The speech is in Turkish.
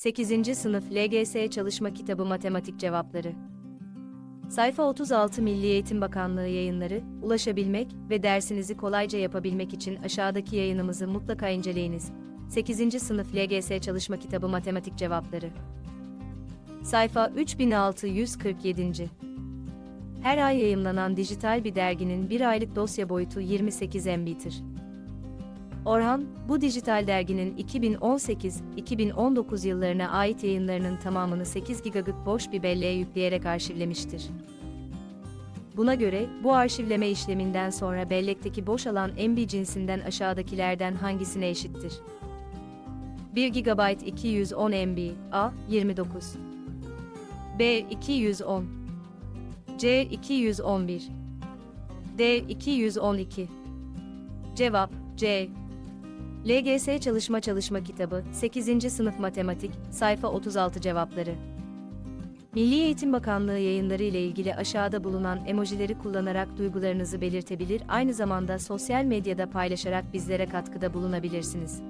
8. Sınıf LGS Çalışma Kitabı Matematik Cevapları Sayfa 36 Milli Eğitim Bakanlığı yayınları, ulaşabilmek ve dersinizi kolayca yapabilmek için aşağıdaki yayınımızı mutlaka inceleyiniz. 8. Sınıf LGS Çalışma Kitabı Matematik Cevapları Sayfa 3647. Her ay yayımlanan dijital bir derginin bir aylık dosya boyutu 28 MB'tir. Orhan, bu dijital derginin 2018-2019 yıllarına ait yayınlarının tamamını 8 GB boş bir belleğe yükleyerek arşivlemiştir. Buna göre, bu arşivleme işleminden sonra bellekteki boş alan MB cinsinden aşağıdakilerden hangisine eşittir? 1 GB 210 MB, A 29 B 210 C 211 D 212 Cevap C LGS Çalışma Çalışma Kitabı 8. Sınıf Matematik Sayfa 36 Cevapları Milli Eğitim Bakanlığı yayınları ile ilgili aşağıda bulunan emojileri kullanarak duygularınızı belirtebilir, aynı zamanda sosyal medyada paylaşarak bizlere katkıda bulunabilirsiniz.